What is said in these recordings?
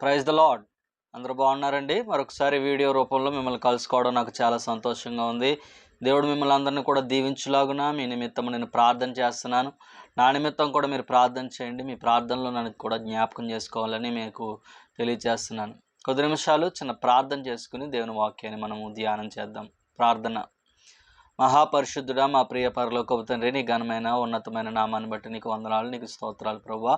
Praise the lord అందరూ బాగున్నారండి? మరొకసారి వీడియో రూపంలో మిమ్మల్ని కలుసుకోవడం నాకు చాలా సంతోషంగా ఉంది. దేవుడు మిమ్మల్ని అందరినీ కూడా దీవించులాగున? మీ నిమిత్తం నేను ప్రార్థన చేస్తున్నాను. నా నిమిత్తం కూడా మీరు ప్రార్థన చేయండి. మీ ప్రార్థనలో నన్ను కూడా జ్ఞాపకం చేసుకోవాలని మీకు తెలియజేస్తున్నాను. కొద్ది నిమిషాలు చిన్న ప్రార్థన చేసుకుని దేవుని వాక్యాన్ని మనము ధ్యానం చేద్దాం. ప్రార్థన. మహాపరిశుద్ధుడా మా ప్రియ పరలోకపు తండ్రి నీ ఘనమైన ఉన్నతమైన నామాన్ని బట్టి నీకు వందనాలు నీకు స్తోత్రాలు ప్రభా.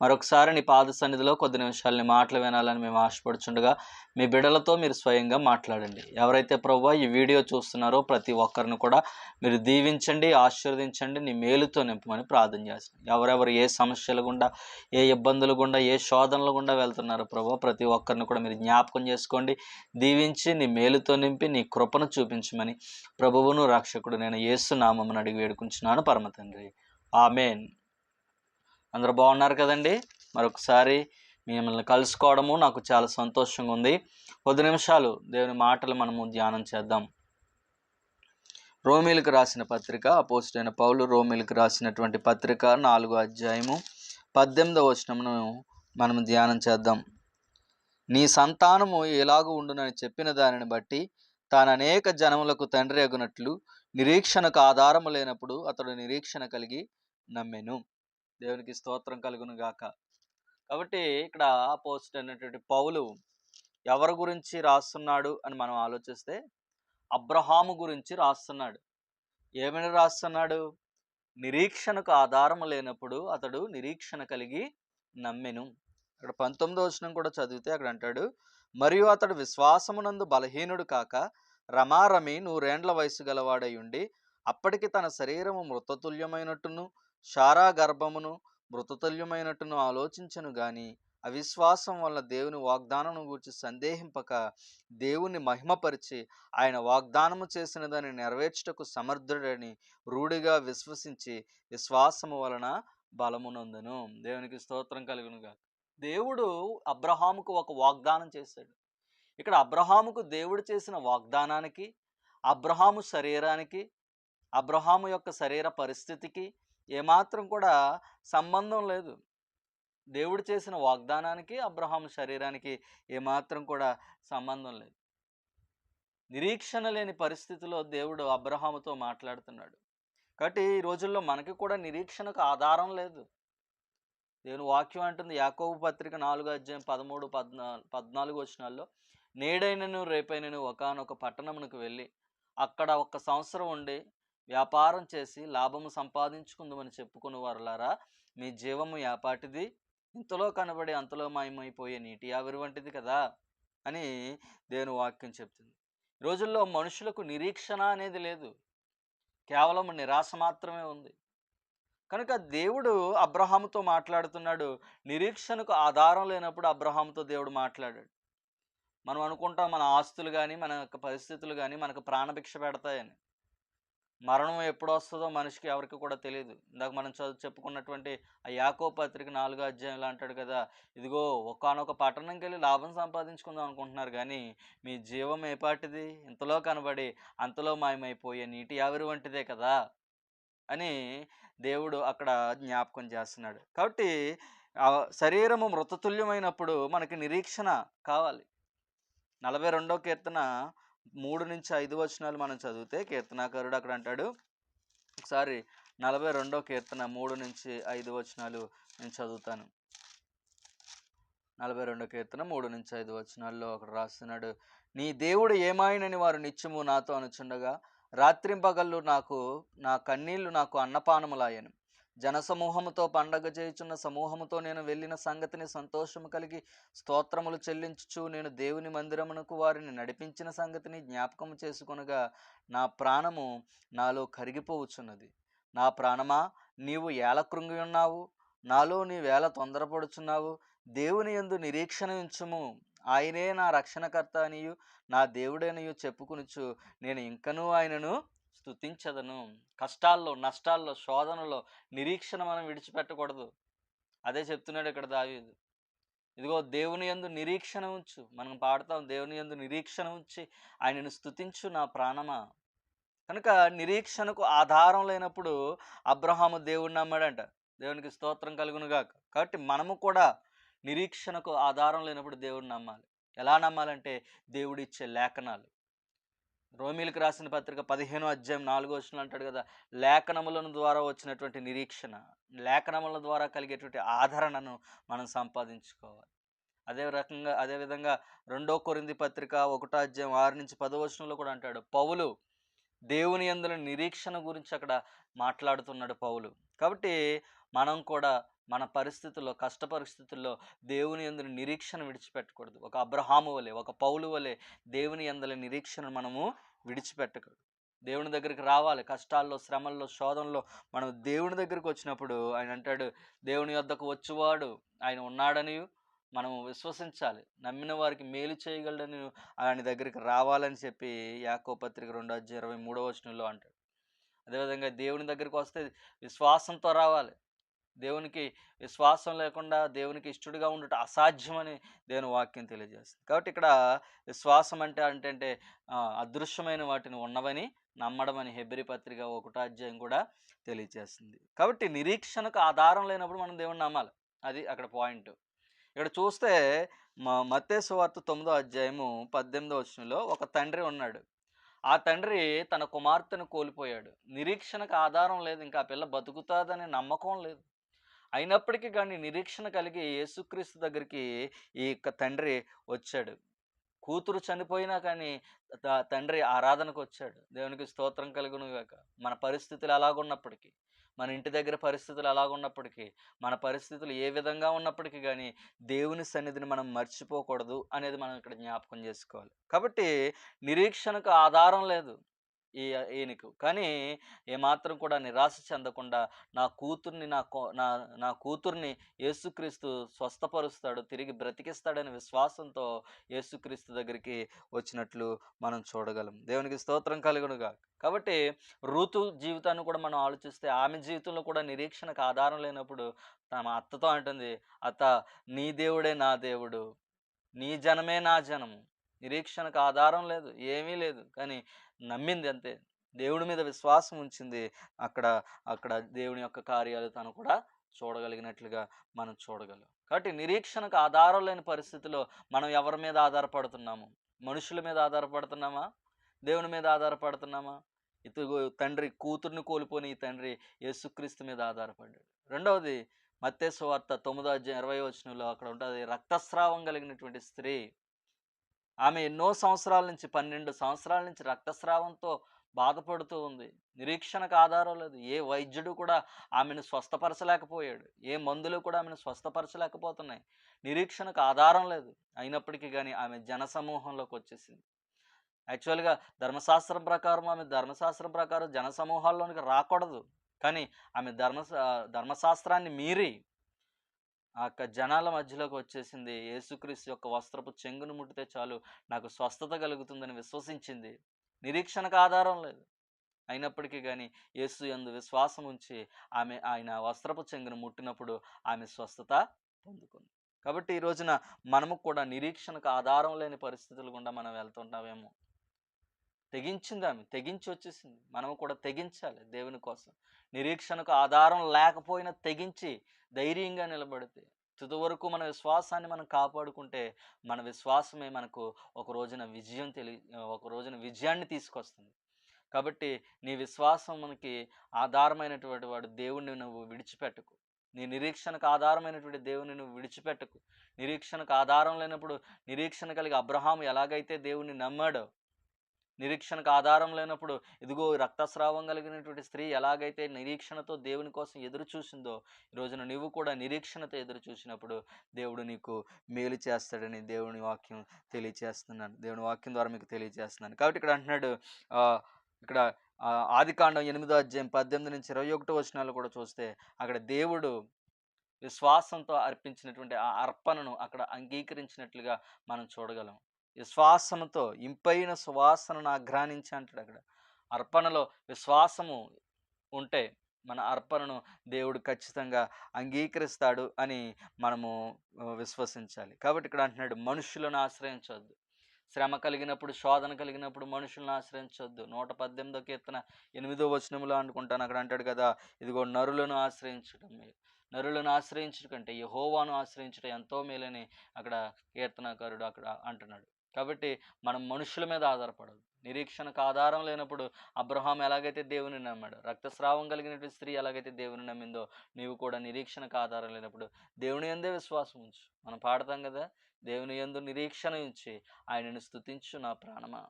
మరొకసారి నీ పాద సన్నిధిలో కొద్ది నిమిషాలు నీ మాటలు వినాలని మేము ఆశపడుచుండగా మీ బిడ్డలతో మీరు స్వయంగా మాట్లాడండి. ఎవరైతే ప్రభు ఈ వీడియో చూస్తున్నారో ప్రతి ఒక్కరిని కూడా మీరు దీవించండి ఆశీర్వదించండి నీ మేలుతో నింపమని ప్రార్థన చేస్తాను ఎవరెవరు ఏ సమస్యలు గుండా ఏ ఇబ్బందులు గుండా ఏ శోధనలు గుండా వెళ్తున్నారో ప్రభు ప్రతి ఒక్కరిని కూడా మీరు జ్ఞాపకం చేసుకోండి దీవించి నీ మేలుతో నింపి నీ కృపను చూపించమని ప్రభువును రక్షకుడు నేను యేసు నామమును అడిగి వేడుకుంటున్నాను పరమ తండ్రి. ఆమెన్. అందరూ బాగున్నారు కదండి? మరొకసారి మిమ్మల్ని కలుసుకోవడము నాకు చాలా సంతోషంగా ఉంది. కొద్ది నిమిషాలు దేవుని మాటలు మనము ధ్యానం చేద్దాం. రోమిలకు రాసిన పత్రిక అపోజిట్ అయిన పౌలు రోమిలకు రాసినటువంటి పత్రిక నాలుగో అధ్యాయము పద్దెనిమిదవ వచనమును మనం ధ్యానం చేద్దాం. నీ సంతానము ఎలాగూ ఉండునని చెప్పిన దానిని బట్టి తాను అనేక జనములకు తండ్రి అగునట్లు నిరీక్షణకు ఆధారము లేనప్పుడు అతడు నిరీక్షణ కలిగి నమ్మెను. దేవునికి స్తోత్రం కలుగును గాక. కాబట్టి ఇక్కడ పోస్ట్ అనేటువంటి పౌలు ఎవరి గురించి రాస్తున్నాడు అని మనం ఆలోచిస్తే అబ్రహాము గురించి రాస్తున్నాడు. ఏమని రాస్తున్నాడు? నిరీక్షణకు ఆధారం లేనప్పుడు అతడు నిరీక్షణ కలిగి నమ్మెను. అక్కడ పంతొమ్మిదో వచనం కూడా చదివితే అక్కడ అంటాడు మరియు అతడు విశ్వాసమునందు బలహీనుడు కాక రమారమి నూరేండ్ల వయసు గలవాడై ఉండి అప్పటికి తన శరీరము మృతతుల్యమైనట్టును శారా గర్భమును మృతతుల్యమైనట్టును ఆలోచించను గాని అవిశ్వాసం వల్ల దేవుని వాగ్దానం గురించి సందేహింపక దేవుని మహిమపరిచి ఆయన వాగ్దానము చేసిన దాన్ని నెరవేర్చుటకు సమర్థుడని రూఢిగా విశ్వసించి విశ్వాసము వలన బలమునందును. దేవునికి స్తోత్రం కలుగునుగా దేవుడు అబ్రహాముకు ఒక వాగ్దానం చేశాడు. ఇక్కడ అబ్రహాముకు దేవుడు చేసిన వాగ్దానానికి అబ్రహాము శరీరానికి అబ్రహాము యొక్క శరీర పరిస్థితికి ఏమాత్రం కూడా సంబంధం లేదు. దేవుడు చేసిన వాగ్దానానికి అబ్రహాం శరీరానికి ఏమాత్రం కూడా సంబంధం లేదు. నిరీక్షణ లేని పరిస్థితిలో దేవుడు అబ్రహాముతో మాట్లాడుతున్నాడు. కాబట్టి ఈ రోజుల్లో మనకి కూడా నిరీక్షణకు ఆధారం లేదు. దేవుని వాక్యం అంటుంది యాకోబు పత్రిక నాలుగు అధ్యాయం పదమూడు పద్నాలుగు పద్నాలుగు వచ్చినాల్లో నేడైనను రేపైనను ఒకనొక పట్టణమునకు వెళ్ళి అక్కడ ఒక సంవత్సరం ఉండి వ్యాపారం చేసి లాభము సంపాదించుకుందామని చెప్పుకుని వారులారా మీ జీవము యాపాటిది ఇంతలో కనబడి అంతలో మాయమైపోయే నీటి ఆవిరి వంటిది కదా అని దేవుని వాక్యం చెప్తుంది. రోజుల్లో మనుషులకు నిరీక్షణ అనేది లేదు. కేవలం నిరాశ మాత్రమే ఉంది. కనుక దేవుడు అబ్రహాముతో మాట్లాడుతున్నాడు. నిరీక్షణకు ఆధారం లేనప్పుడు అబ్రహాముతో దేవుడు మాట్లాడాడు. మనం అనుకుంటాం మన ఆస్తులు కానీ మన యొక్క పరిస్థితులు కానీ మనకు ప్రాణభిక్ష పెడతాయని. మరణం ఎప్పుడు వస్తుందో మనిషికి ఎవరికి కూడా తెలియదు ఇందాక మనం చదువు చెప్పుకున్నటువంటి ఆ యాకో పత్రిక నాలుగో అధ్యాయంలో అంటాడు కదా ఇదిగో ఒకనొక పట్టణంకి వెళ్ళి లాభం సంపాదించుకుందాం అనుకుంటున్నారు కానీ మీ జీవం ఏపాటిది ఇంతలో కనబడి అంతలో మాయమైపోయే నీటి ఆవిరి వంటిదే కదా అని దేవుడు అక్కడ జ్ఞాపకం చేస్తున్నాడు. కాబట్టి శరీరము మృతతుల్యమైనప్పుడు మనకి నిరీక్షణ కావాలి. నలభై రెండో కీర్తన మూడు నుంచి ఐదు వచనాలు మనం చదివితే కీర్తనాకారుడు అక్కడ అంటాడు ఒకసారి నలభై రెండో కీర్తన మూడు నుంచి ఐదు వచనాలు నేను చదువుతాను. నలభై రెండో కీర్తన మూడు నుంచి ఐదు వచనాల్లో అక్కడ రాస్తున్నాడు నీ దేవుడు ఏమాయనని వారు నిత్యము నాతో అనుచుండగా రాత్రింపగళ్ళు నాకు నా కన్నీళ్ళు నాకు అన్నపానములాయను. జనసమూహముతో పండగ చేయుచున్న సమూహముతో నేను వెళ్ళిన సంగతిని సంతోషము కలిగి స్తోత్రములు చెల్లించుచు నేను దేవుని మందిరమునకు వారిని నడిపించిన సంగతిని జ్ఞాపకము చేసుకొనగా నా ప్రాణము నాలో కరిగిపోవచ్చున్నది నా ప్రాణమా నీవు ఏల కృంగి ఉన్నావు. నాలో నీవేళ తొందరపడుచున్నావు. దేవుని ఎందు నిరీక్షణ ఉంచుము. ఆయనే నా రక్షణకర్త అనియు నా దేవుడనియు చెప్పుకునుచు నేను ఇంకనూ ఆయనను స్థుతించదను కష్టాల్లో నష్టాల్లో శోధనలో నిరీక్షణ మనం విడిచిపెట్టకూడదు. అదే చెప్తున్నాడు ఇక్కడ దావీదు. ఇదిగో దేవుని యందు నిరీక్షణ ఉంచు. మనం పాడతాం దేవుని యందు నిరీక్షణ ఉంచి ఆయనను స్తుతించు నా ప్రాణమా. కనుక నిరీక్షణకు ఆధారం లేనప్పుడు అబ్రహాము దేవుడిని నమ్మాడంట. దేవునికి స్తోత్రం కలుగునుగాక కాబట్టి మనము కూడా నిరీక్షణకు ఆధారం లేనప్పుడు దేవుడిని నమ్మాలి. ఎలా నమ్మాలంటే దేవుడిచ్చే లేఖనాలు. రోమిలకు రాసిన పత్రిక పదిహేను అధ్యాయం నాలుగో వచ్చిన అంటాడు కదా లేఖనముల ద్వారా వచ్చినటువంటి నిరీక్షణ లేఖనముల ద్వారా కలిగేటువంటి ఆదరణను మనం సంపాదించుకోవాలి. అదే రకంగా అదేవిధంగా రెండో కొరింది పత్రిక ఒకటో అధ్యాయం ఆరు నుంచి పదో వచనంలో కూడా అంటాడు పౌలు దేవుని అందులో నిరీక్షణ గురించి అక్కడ మాట్లాడుతున్నాడు పౌలు. కాబట్టి మనం కూడా మన పరిస్థితుల్లో కష్ట పరిస్థితుల్లో దేవుని ఎందుని నిరీక్షణ విడిచిపెట్టకూడదు. ఒక అబ్రహాము వలె ఒక పౌలు వలె దేవుని ఎందుల నిరీక్షణ మనము విడిచిపెట్టకూడదు. దేవుని దగ్గరికి రావాలి. కష్టాల్లో శ్రమల్లో శోధనలో మనం దేవుని దగ్గరికి వచ్చినప్పుడు ఆయన అంటాడు దేవుని వద్దకు వచ్చేవాడు ఆయన ఉన్నాడని మనం విశ్వసించాలి. నమ్మిన వారికి మేలు చేయగలడని ఆయన దగ్గరికి రావాలని చెప్పి యాకో పత్రిక రెండు అధ్యాయం ఇరవై మూడవ వచనంలో అంటాడు. అదేవిధంగా దేవుని దగ్గరికి వస్తే విశ్వాసంతో రావాలి. దేవునికి విశ్వాసం లేకుండా దేవునికి ఇష్టడుగా ఉండటం అసాధ్యమని దేవుని వాక్యం తెలియజేస్తుంది. కాబట్టి ఇక్కడ విశ్వాసం అంటే అంటే అంటే అదృశ్యమైన వాటిని ఉన్నవని నమ్మడం అని హెబ్రి పత్రిక ఒకటో అధ్యాయం కూడా తెలియజేస్తుంది. కాబట్టి నిరీక్షణకు ఆధారం లేనప్పుడు మనం దేవుని నమ్మాలి. అది అక్కడ పాయింట్. ఇక్కడ చూస్తే మా మత్తేసు వార్త తొమ్మిదో అధ్యాయము పద్దెనిమిదో వచనంలో ఒక తండ్రి ఉన్నాడు. ఆ తండ్రి తన కుమార్తెను కోల్పోయాడు. నిరీక్షణకు ఆధారం లేదు. ఇంకా ఆ పిల్ల బతుకుతాదనే నమ్మకం లేదు. అయినప్పటికీ కానీ నిరీక్షణ కలిగి యేసుక్రీస్తు దగ్గరికి ఈ యొక్క తండ్రి వచ్చాడు. కూతురు చనిపోయినా కానీ త- తండ్రి ఆరాధనకు వచ్చాడు. దేవునికి స్తోత్రం కలుగును గాక మన పరిస్థితులు అలాగున్నప్పటికీ మన ఇంటి దగ్గర పరిస్థితులు అలాగున్నప్పటికీ మన పరిస్థితులు ఏ విధంగా ఉన్నప్పటికీ కానీ దేవుని సన్నిధిని మనం మర్చిపోకూడదు అనేది మనం ఇక్కడ జ్ఞాపకం చేసుకోవాలి. కాబట్టి నిరీక్షణకు ఆధారం లేదు. ఈ ఈయనకు. కానీ ఏమాత్రం కూడా నిరాశ చెందకుండా నా కూతుర్ని నా కో- నా నా కూతుర్ని యేసుక్రీస్తు స్వస్థపరుస్తాడు తిరిగి బ్రతికిస్తాడనే విశ్వాసంతో యేసుక్రీస్తు దగ్గరికి వచ్చినట్లు మనం చూడగలం. దేవునికి స్తోత్రం కలుగునుగా కాబట్టి ఋతు జీవితాన్ని కూడా మనం ఆలోచిస్తే ఆమె జీవితంలో కూడా నిరీక్షణకు ఆధారం లేనప్పుడు తమ అత్తతో అంటుంది అత్త నీ దేవుడే నా దేవుడు. నీ జనమే నా జనము. నిరీక్షణకు ఆధారం లేదు ఏమీ లేదు. కానీ నమ్మింది అంతే. దేవుడి మీద విశ్వాసం ఉంచింది. అక్కడ అక్కడ దేవుని యొక్క కార్యాలు తను కూడా చూడగలిగినట్లుగా మనం చూడగలం. కాబట్టి నిరీక్షణకు ఆధారం లేని పరిస్థితిలో మనం ఎవరి మీద ఆధారపడుతున్నాము? మనుషుల మీద ఆధారపడుతున్నామా? దేవుని మీద ఆధారపడుతున్నామా? ఇతడు తండ్రి కూతుర్ని కోల్పోని ఈ తండ్రి యేసుక్రీస్తు మీద ఆధారపడ్డాడు. రెండవది మత్తేసు వార్త తొమ్మిదో అధ్యాయం ఇరవై వచనంలో అక్కడ ఉంటుంది రక్తస్రావం కలిగినటువంటి స్త్రీ ఆమె ఎన్నో సంవత్సరాల నుంచి పన్నెండు సంవత్సరాల నుంచి రక్తస్రావంతో బాధపడుతూ ఉంది. నిరీక్షణకు ఆధారం లేదు. ఏ వైద్యుడు కూడా ఆమెను స్వస్థపరచలేకపోయాడు. ఏ మందులు కూడా ఆమెను స్వస్థపరచలేకపోతున్నాయి. నిరీక్షణకు ఆధారం లేదు. అయినప్పటికీ కానీ ఆమె జనసమూహంలోకి వచ్చేసింది. యాక్చువల్గా ధర్మశాస్త్రం ప్రకారం ఆమె ధర్మశాస్త్రం ప్రకారం జనసమూహాల్లోనికి రాకూడదు. కానీ ఆమె ధర్మ ధర్మశాస్త్రాన్ని మీరి ఆ యొక్క జనాల మధ్యలోకి వచ్చేసింది. యేసుక్రీస్తు యొక్క వస్త్రపు చెంగును ముట్టితే చాలు నాకు స్వస్థత కలుగుతుందని విశ్వసించింది. నిరీక్షణకు ఆధారం లేదు. అయినప్పటికీ కానీ యేసు యందు విశ్వాసం ఉంచి ఆమె ఆయన వస్త్రపు చెంగును ముట్టినప్పుడు ఆమె స్వస్థత పొందుకుంది. కాబట్టి ఈ రోజున మనము కూడా నిరీక్షణకు ఆధారం లేని పరిస్థితులు గుండా మనం వెళ్తుంటామేమో. తెగించింది ఆమె తెగించి వచ్చేసింది మనము కూడా తెగించాలి దేవుని కోసం. నిరీక్షణకు ఆధారం లేకపోయినా తెగించి ధైర్యంగా నిలబడితే తుది వరకు మన విశ్వాసాన్ని మనం కాపాడుకుంటే మన విశ్వాసమే మనకు ఒక రోజున విజయం తెలి ఒక రోజున విజయాన్ని తీసుకొస్తుంది. కాబట్టి నీ విశ్వాసం మనకి ఆధారమైనటువంటి వాడు దేవుణ్ణి నువ్వు విడిచిపెట్టకు. నీ నిరీక్షణకు ఆధారమైనటువంటి దేవుని నువ్వు విడిచిపెట్టకు. నిరీక్షణకు ఆధారం లేనప్పుడు నిరీక్షణ కలిగి అబ్రహాం ఎలాగైతే దేవుణ్ణి నమ్మాడో నిరీక్షణకు ఆధారం లేనప్పుడు ఇదిగో రక్తస్రావం కలిగినటువంటి స్త్రీ ఎలాగైతే నిరీక్షణతో దేవుని కోసం ఎదురు చూసిందో ఈ రోజున నువ్వు కూడా నిరీక్షణతో ఎదురు చూసినప్పుడు దేవుడు నీకు మేలు చేస్తాడని దేవుని వాక్యం తెలియచేస్తున్నాను. దేవుని వాక్యం ద్వారా మీకు తెలియజేస్తున్నాను కాబట్టి ఇక్కడ అంటున్నాడు ఇక్కడ ఆది ఆదికాండం ఎనిమిదో అధ్యాయం పద్దెనిమిది నుంచి ఇరవై ఒకటో వచనాలు కూడా చూస్తే అక్కడ దేవుడు విశ్వాసంతో అర్పించినటువంటి ఆ అర్పణను అక్కడ అంగీకరించినట్లుగా మనం చూడగలం. విశ్వాసముతో ఇంపైన సువాసనను ఆఘ్రానించి అంటాడు అక్కడ. అర్పణలో విశ్వాసము ఉంటే మన అర్పణను దేవుడు ఖచ్చితంగా అంగీకరిస్తాడు అని మనము విశ్వసించాలి. కాబట్టి ఇక్కడ అంటున్నాడు మనుషులను ఆశ్రయించవద్దు శ్రమ కలిగినప్పుడు శోధన కలిగినప్పుడు మనుషులను ఆశ్రయించవద్దు నూట పద్దెనిమిదో కీర్తన ఎనిమిదో వచనంలో అనుకుంటాను. అక్కడ అంటాడు కదా ఇదిగో నరులను ఆశ్రయించడం మేలు. నరులను ఆశ్రయించడం కంటే యహోవాను ఆశ్రయించడం ఎంతో మేలని అక్కడ కీర్తనకారుడు అక్కడ అంటున్నాడు. కాబట్టి మనం మనుషుల మీద ఆధారపడదు. నిరీక్షణకు ఆధారం లేనప్పుడు అబ్రహాం ఎలాగైతే దేవుని నమ్మాడు రక్తస్రావం కలిగినటువంటి స్త్రీ ఎలాగైతే దేవుని నమ్మిందో నీవు కూడా నిరీక్షణకు ఆధారం లేనప్పుడు దేవుని ఎందే విశ్వాసం ఉంచు. మనం పాడతాం కదా? దేవుని యందు నిరీక్షణ ఉంచి ఆయనను స్థుతించు నా ప్రాణమా.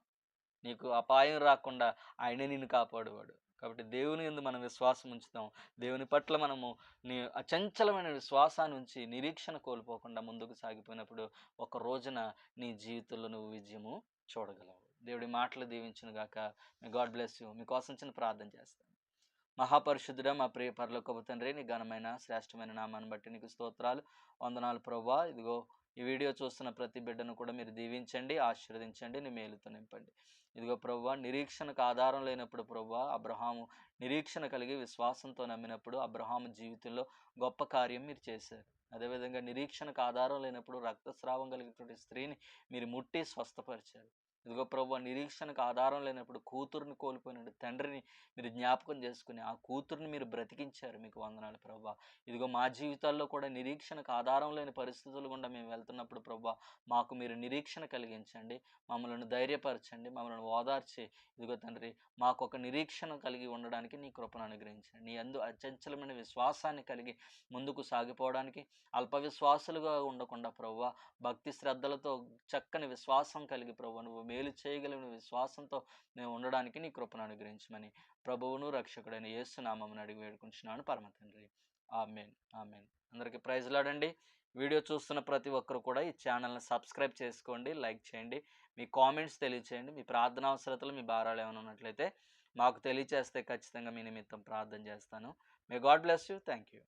నీకు అపాయం రాకుండా ఆయనే నిన్ను కాపాడువాడు. కాబట్టి దేవుని ఎందు మనం విశ్వాసం ఉంచుతాం. దేవుని పట్ల మనము నీ అచంచలమైన విశ్వాసాన్ని ఉంచి నిరీక్షణ కోల్పోకుండా ముందుకు సాగిపోయినప్పుడు ఒక రోజున నీ జీవితంలో నువ్వు విజయము చూడగలవు. దేవుడి మాటలు దీవించును గాక. మీ గాడ్ బ్లెస్ యూ మీకోసం చిన్న ప్రార్థన చేస్తాను. మహాపరిశుద్ధుడ మా ప్రియ పరలోకపు తండ్రి నీ ఘనమైన శ్రేష్టమైన నామాన్ని బట్టి నీకు స్తోత్రాలు. వందనాలు ప్రభా ఇదిగో ఈ వీడియో చూస్తున్న ప్రతి బిడ్డను కూడా మీరు దీవించండి ఆశీర్వదించండి నీ మేలుతో నింపండి. ఇదిగో ప్రభా నిరీక్షణకు ఆధారం లేనప్పుడు ప్రభా అబ్రహాము నిరీక్షణ కలిగి విశ్వాసంతో నమ్మినప్పుడు అబ్రహాము జీవితంలో గొప్ప కార్యం మీరు చేశారు. అదేవిధంగా నిరీక్షణకు ఆధారం లేనప్పుడు రక్తస్రావం కలిగినటువంటి స్త్రీని మీరు ముట్టి స్వస్థపరిచారు. ఇదిగో ప్రభు నిరీక్షణకు ఆధారం లేనప్పుడు కూతురుని కోల్పోయిన తండ్రిని మీరు జ్ఞాపకం చేసుకుని ఆ కూతుర్ని మీరు బ్రతికించారు మీకు వందనాలు ప్రభా. ఇదిగో మా జీవితాల్లో కూడా నిరీక్షణకు ఆధారం లేని పరిస్థితులు గుండా మేము వెళ్తున్నప్పుడు ప్రభా మాకు మీరు నిరీక్షణ కలిగించండి. మమ్మల్ని ధైర్యపరచండి. మమ్మల్ని ఓదార్చి ఇదిగో తండ్రి మాకు ఒక నిరీక్షణ కలిగి ఉండడానికి నీ కృపను అనుగ్రహించండి. నీ అందు అచంచలమైన విశ్వాసాన్ని కలిగి ముందుకు సాగిపోవడానికి అల్ప విశ్వాసులుగా ఉండకుండా ప్రభు భక్తి శ్రద్ధలతో చక్కని విశ్వాసం కలిగి ప్రభు నువ్వు మేలు చేయగలిగిన విశ్వాసంతో నేను ఉండడానికి నీ కృపను అనుగ్రహించమని ప్రభువును రక్షకుడైన యేసునామమును అడిగి వేడుకుంటున్నాను పరమ తండ్రి. ఆమెన్. ఆమెన్. అందరికీ ప్రైజ్లాడండి వీడియో చూస్తున్న ప్రతి ఒక్కరు కూడా ఈ ఛానల్ని సబ్స్క్రైబ్ చేసుకోండి లైక్ చేయండి మీ కామెంట్స్ తెలియచేయండి మీ ప్రార్థన అవసరతలు మీ భారాలు ఏమైనా ఉన్నట్లయితే మాకు తెలియచేస్తే ఖచ్చితంగా మీ నిమిత్తం ప్రార్థన చేస్తాను. May god bless you. Thank you